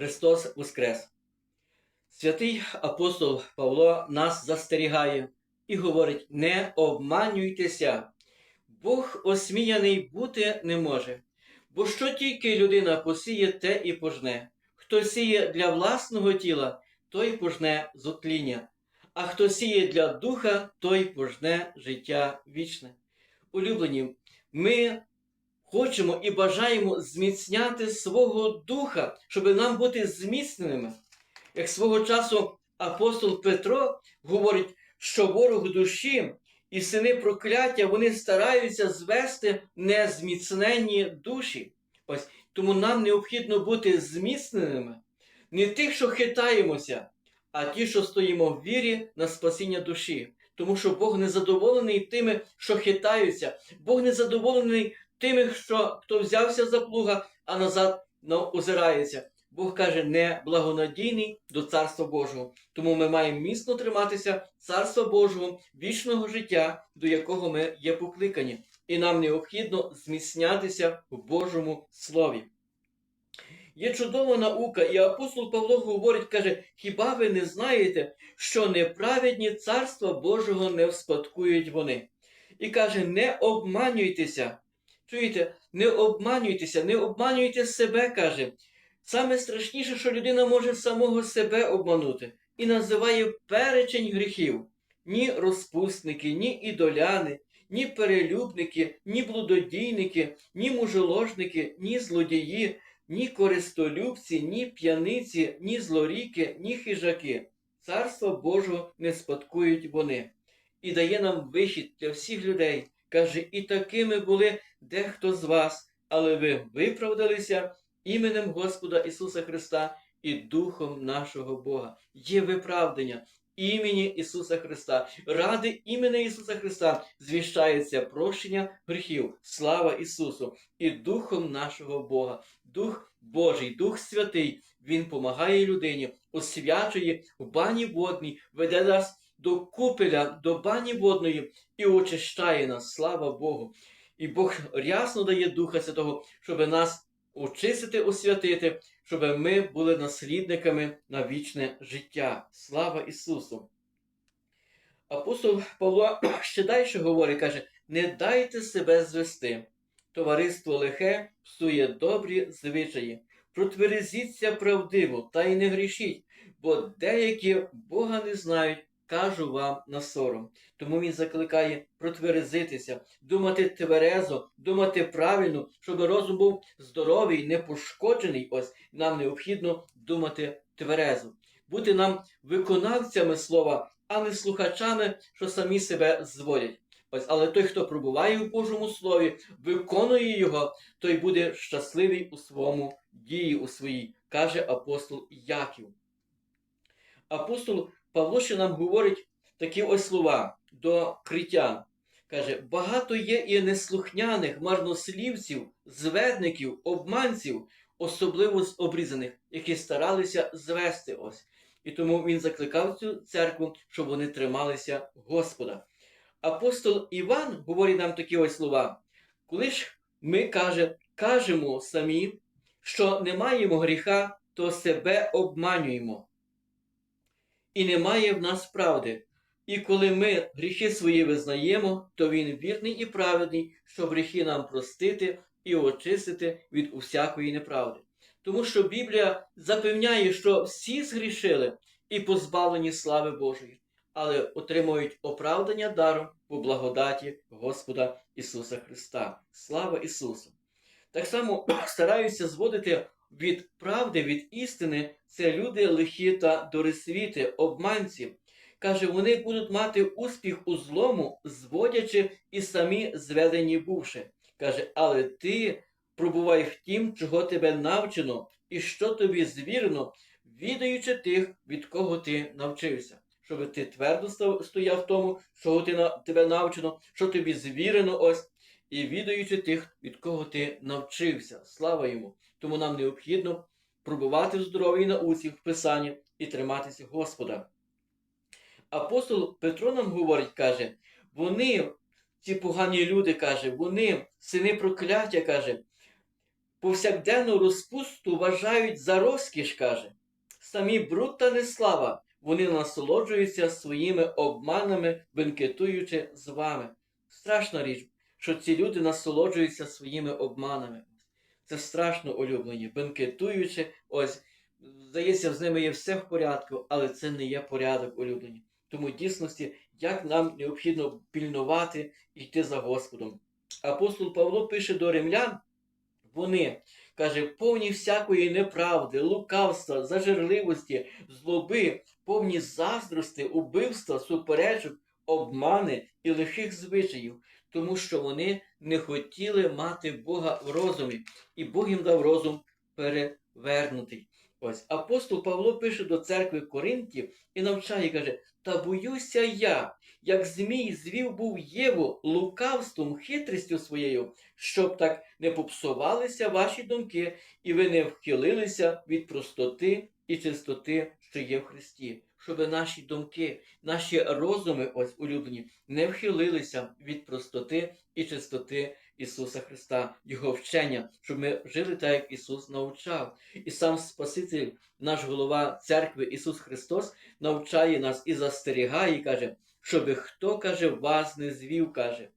Христос Воскрес! Святий апостол Павло нас застерігає і говорить: не обманюйтеся, Бог осміяний бути не може. Бо що тільки людина посіє, те і пожне. Хто сіє для власного тіла, той пожне зотління, а хто сіє для духа, той пожне життя вічне. Улюблені, ми хочемо і бажаємо зміцняти свого духа, щоб нам бути зміцненими. Як свого часу апостол Петро говорить, що ворог душі і сини прокляття вони стараються звести незміцнені душі. Ось тому нам необхідно бути зміцненими, не тих, що хитаємося, а ті, що стоїмо в вірі на спасіння душі. Тому що Бог не задоволений тими, що хитаються, Бог не задоволений тими, що хто взявся за плуга, а назад озирається. Бог каже, не благонадійний до Царства Божого. Тому ми маємо міцно триматися Царства Божого, вічного життя, до якого ми є покликані. І нам необхідно зміцнятися в Божому Слові. Є чудова наука, і апостол Павло говорить, каже: хіба ви не знаєте, що неправедні царства Божого не вспадкують вони? І каже: не обманюйтеся. Чуєте, не обманюйтеся, не обманюйте себе, каже. Саме страшніше, що людина може самого себе обманути і називає перечень гріхів. Ні розпусники, ні ідоляни, ні перелюбники, ні блудодійники, ні мужеложники, ні злодії, ні користолюбці, ні п'яниці, ні злоріки, ні хижаки. Царства Божого не спадкують вони. І дає нам вихід для всіх людей. Каже, і такими були дехто з вас, але ви виправдалися іменем Господа Ісуса Христа і Духом нашого Бога. Є виправдання імені Ісуса Христа. Ради імені Ісуса Христа звіщається прощення гріхів. Слава Ісусу і Духом нашого Бога. Дух Божий, Дух Святий, Він помагає людині, освячує в бані водній, веде нас до купеля, до бані водної і очищає нас. Слава Богу. І Бог рясно дає Духа Святого, щоб нас очистити, освятити, щоб ми були наслідниками на вічне життя. Слава Ісусу! Апостол Павло ще далі говорить, каже: не дайте себе звести. Товариство лихе псує добрі звичаї. Протверезіться правдиво та й не грішіть, бо деякі Бога не знають, кажу вам на сором. Тому він закликає протверезитися, думати тверезо, думати правильно, щоб розум був здоровий, не пошкоджений. Ось нам необхідно думати тверезо, бути нам виконавцями слова, а не слухачами, що самі себе зводять. Ось, але той, хто пробуває у Божому Слові, виконує його, той буде щасливий у своєму дії, у своїй, каже апостол Яків. Апостол Павло ще нам говорить такі ось слова до критян. Каже, багато є і неслухняних марнослівців, зведників, обманців, особливо з обрізаних, які старалися звести ось. І тому він закликав цю церкву, щоб вони трималися Господа. Апостол Іван говорить нам такі ось слова. Коли ж ми каже, кажемо самі, що не маємо гріха, то себе обманюємо. І немає в нас правди. І коли ми гріхи свої визнаємо, то Він вірний і праведний, щоб гріхи нам простити і очистити від усякої неправди. Тому що Біблія запевняє, що всі згрішили і позбавлені слави Божої, але отримують оправдання даром по благодаті Господа Ісуса Христа. Слава Ісусу! Так само стараюся зводити від правди, від істини це люди лихі та дорисвіти, обманці. Каже, вони будуть мати успіх у злому, зводячи і самі зведені бувши. Каже, але ти пробувай в тім, чого тебе навчено, і що тобі звірено, відаючи тих, від кого ти навчився. Щоб ти твердо стояв в тому, ти, тебе навчено, що тобі звірено ось, і відаючи тих, від кого ти навчився. Слава йому! Тому нам необхідно пробувати в здоровій науці в Писанні і триматися Господа. Апостол Петро нам говорить, каже, вони, ці погані люди, каже, вони, сини прокляття, каже, повсякденну розпусту вважають за розкіш, каже. Самі бруд та неслава, вони насолоджуються своїми обманами, бенкетуючи з вами. Страшна річ, що ці люди насолоджуються своїми обманами. Це страшно улюблені, бенкетуючи, ось, здається, з ними є все в порядку, але це не є порядок улюблені. Тому в дійсності, як нам необхідно пільнувати і йти за Господом. Апостол Павло пише до римлян, вони, каже, повні всякої неправди, лукавства, зажерливості, злоби, повні заздрости, убивства, суперечок, обмани і лихих звичаїв, тому що вони не хотіли мати Бога в розумі, і Бог їм дав розум перевернутий. Ось апостол Павло пише до церкви Коринтів і навчає, каже: Та боюся я, як Змій звів був Єву лукавством, хитрістю своєю, щоб так не попсувалися ваші думки, і ви не вхилилися від простоти і чистоти, що є в Христі. Щоб наші думки, наші розуми, ось улюблені, не вхилилися від простоти і чистоти Ісуса Христа, Його вчення, щоб ми жили так, як Ісус навчав. І сам Спаситель, наш голова церкви Ісус Христос, навчає нас і застерігає, і каже, щоб хто каже, вас не звів, каже.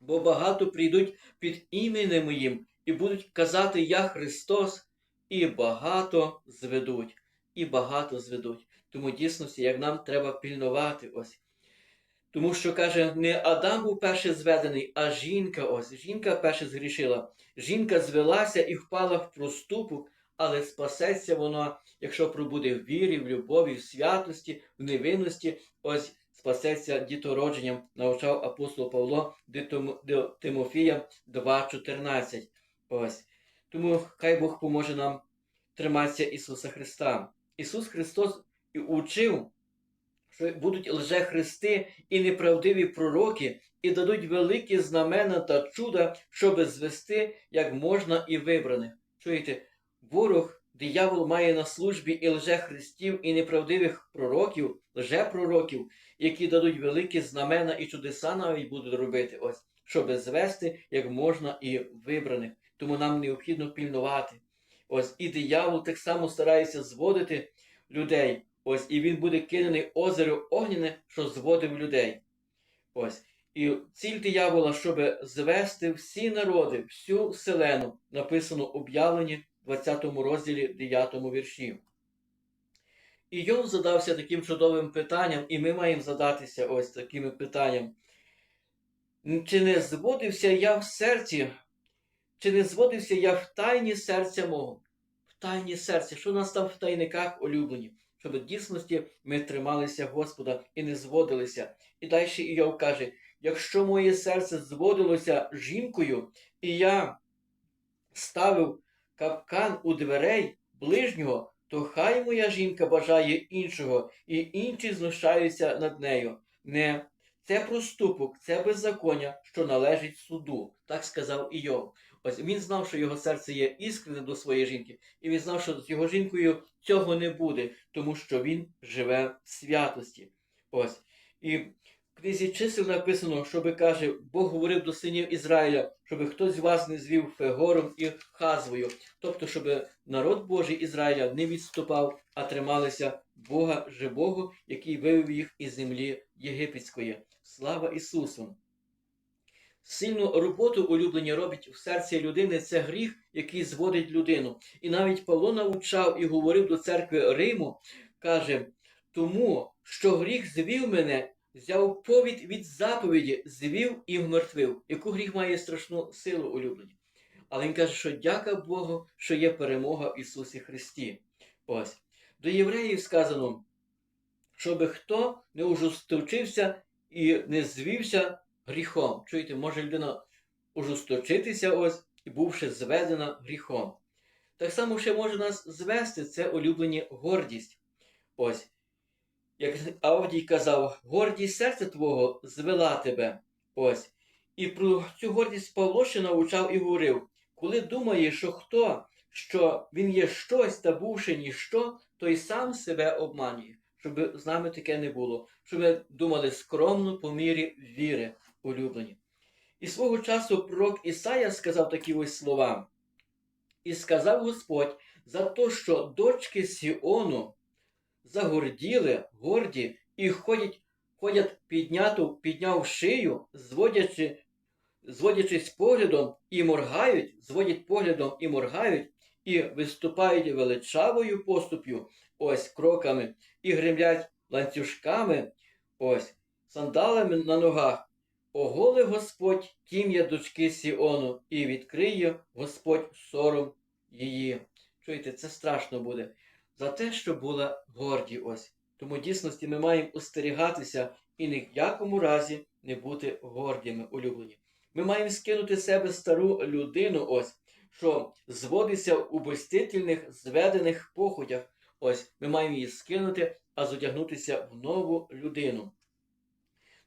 Бо багато прийдуть під іменем моїм і будуть казати Я Христос, і багато зведуть, і багато зведуть. Тому дійсності, як нам треба пільнувати ось. Тому що каже, не Адам був перший зведений, а жінка ось. Жінка перша згрішила. Жінка звелася і впала в проступок, але спасеться вона, якщо пробуде в вірі, в любові, в святості, в невинності, ось спасеться дітородженням, навчав апостол Павло до Тимофія 2,14. Ось. Тому хай Бог поможе нам триматися Ісуса Христа. Ісус Христос і учив, що будуть лжехристи і неправдиві пророки, і дадуть великі знамена та чуда, щоби звести як можна і вибраних. Чуєте, ворог, диявол має на службі і лжехристів, і неправдивих пророків, лжепророків, які дадуть великі знамена і чудеса навіть будуть робити, ось, щоби звести як можна і вибраних. Тому нам необхідно пільнувати. Ось і диявол так само старається зводити людей. Ось, і він буде кинений озеро огняне, що зводив людей. Ось. І ціль диявола, щоб звести всі народи, всю вселену, написано об'явлені в 20 розділі 9 вірші. І Йов задався таким чудовим питанням, і ми маємо задатися ось таким питанням. Чи не зводився я в серці, чи не зводився я в тайні серця мого? В тайні серця, що у нас там в тайниках улюблені? Щоб в дійсності ми трималися Господа і не зводилися. І далі Іов каже: якщо моє серце зводилося жінкою, і я ставив капкан у дверей ближнього, то хай моя жінка бажає іншого, і інші знущаються над нею. Не це проступок, це беззаконня, що належить суду, так сказав Іов. Ось він знав, що його серце є іскрене до своєї жінки, і він знав, що з його жінкою цього не буде, тому що він живе в святості. Ось. І в книзі чисел написано, щоби каже, Бог говорив до синів Ізраїля, щоб хтось з вас не звів Фегором і Хазвою. Тобто, щоб народ Божий Ізраїля не відступав, а трималися Бога живого, який вивів їх із землі єгипетської. Слава Ісусу! Сильну роботу улюблені робить в серці людини це гріх, який зводить людину. І навіть Павло навчав і говорив до церкви Риму, каже: тому, що гріх звів мене, взяв повід від заповіді, звів і вмертвив. Яку гріх має страшну силу улюблені. Але він каже, що дяка Богу, що є перемога в Ісусі Христі. Ось. До євреїв сказано, щоб хто не ужесточився і не звівся гріхом. Чуєте, може людина ужесточитися ось і бувши зведена гріхом. Так само ще може нас звести це улюблені гордість. Ось. Як Авдій казав, гордість серця твого звела тебе. Ось. І про цю гордість Павло ще навчав і говорив, коли думає, що хто, що він є щось та бувши ніщо, той сам себе обманює, щоб з нами таке не було, щоб ми думали скромно по мірі віри улюблені. І свого часу пророк Ісая сказав такі ось слова. І сказав Господь за те, що дочки Сіону загорділи, горді, і ходять, ходять підняту, підняв шию, зводячи, зводячись поглядом і моргають, зводять поглядом і моргають, і виступають величавою поступ'ю, ось кроками, і гремлять ланцюжками, ось сандалами на ногах. Оголи Господь тім'я дочки Сіону, і відкриє Господь сором її. Чуєте, це страшно буде. За те, що була горді ось. Тому дійсності ми маємо остерігатися і ні в якому разі не бути гордіми, улюблені. Ми маємо скинути з себе стару людину, ось, що зводиться у обольстительних, зведених походях. Ось, ми маємо її скинути, а зодягнутися в нову людину.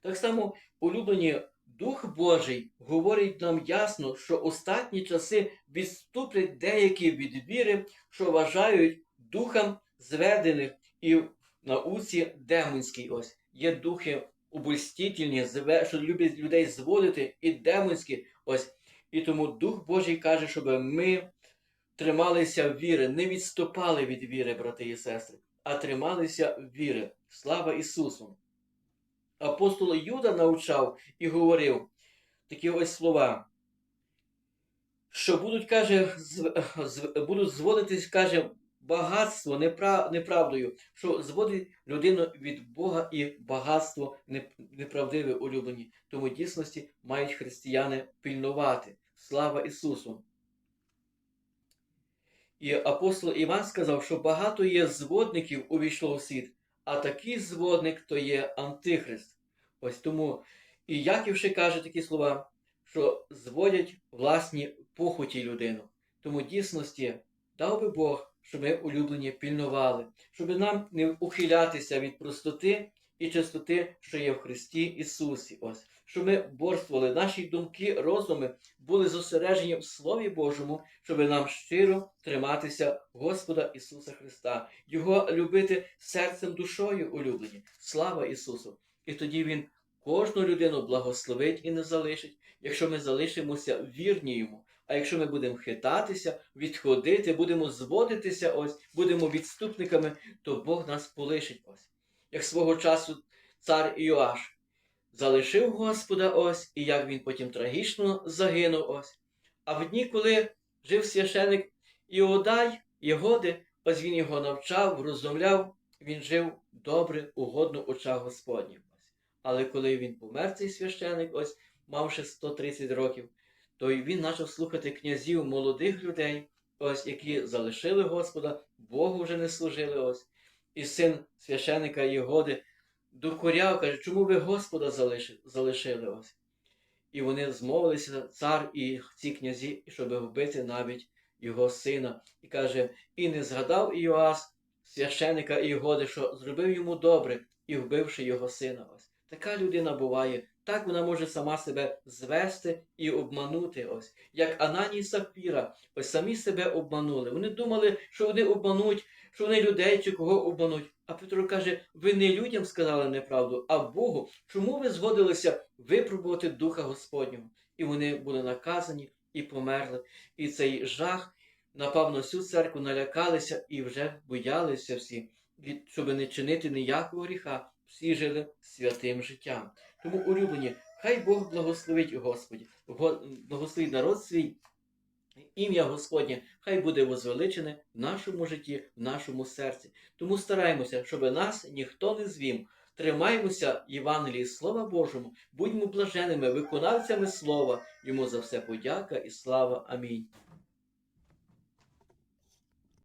Так само, улюблені, Дух Божий говорить нам ясно, що останні часи відступлять деякі від віри, що вважають духом зведених і в науці демонській. Ось є духи обольстительні, що люблять людей зводити, і демонські. Ось. І тому Дух Божий каже, щоб ми трималися віри, не відступали від віри, брати і сестри, а трималися віри. Слава Ісусу! Апостол Юда навчав і говорив такі ось слова, що будуть, каже, будуть зводитись, каже, багатство непра- неправдою, що зводить людину від Бога і багатство не- неправдиве улюблені. Тому дійсності мають християни пильнувати. Слава Ісусу! І апостол Іван сказав, що багато є зводників увійшло в світ, а такий зводник то є Антихрист. Ось тому і Яків ще каже такі слова, що зводять власні похоті людину. Тому дійсності дав би Бог, щоб ми улюблені пільнували, щоб нам не ухилятися від простоти і чистоти, що є в Христі Ісусі. Ось, щоб ми борствували, наші думки, розуми були зосереджені в Слові Божому, щоб нам щиро триматися Господа Ісуса Христа, Його любити серцем, душою улюблені. Слава Ісусу! І тоді Він кожну людину благословить і не залишить, якщо ми залишимося вірні йому. А якщо ми будемо хитатися, відходити, будемо зводитися, ось, будемо відступниками, то Бог нас полишить ось. Як свого часу цар Іоаш залишив Господа ось, і як він потім трагічно загинув ось. А в дні, коли жив священик Іодай, Єгоди, ось він його навчав, врозумляв, він жив добре, угодно в очах Господніх. Але коли він помер, цей священик, ось мавши 130 років, то він почав слухати князів молодих людей, ось які залишили Господа, Богу вже не служили ось. І син священика Єгоди докоряв, каже, чому ви Господа залишили ось? І вони змовилися, цар і ці князі, щоб вбити навіть його сина. І каже, і не згадав Іоас, священика Ігоди, що зробив йому добре і вбивши його сина. Ось така людина буває. Так вона може сама себе звести і обманути. Ось як Ананій і Сапфіра, ось самі себе обманули. Вони думали, що вони обмануть, що вони людей чи кого обмануть. А Петро каже: ви не людям сказали неправду, а Богу. Чому ви згодилися випробувати Духа Господнього? І вони були наказані і померли. І цей жах напав на всю церкву, налякалися і вже боялися всі, щоб не чинити ніякого гріха. Всі жили святим життям. Тому, улюблені, хай Бог благословить Господі, благословить народ свій. Ім'я Господнє хай буде возвеличене в нашому житті, в нашому серці. Тому стараємося, щоб нас ніхто не звів. Тримаймося Євангелії Слова Божому, будьмо блаженими, виконавцями слова. Йому за все подяка і слава. Амінь.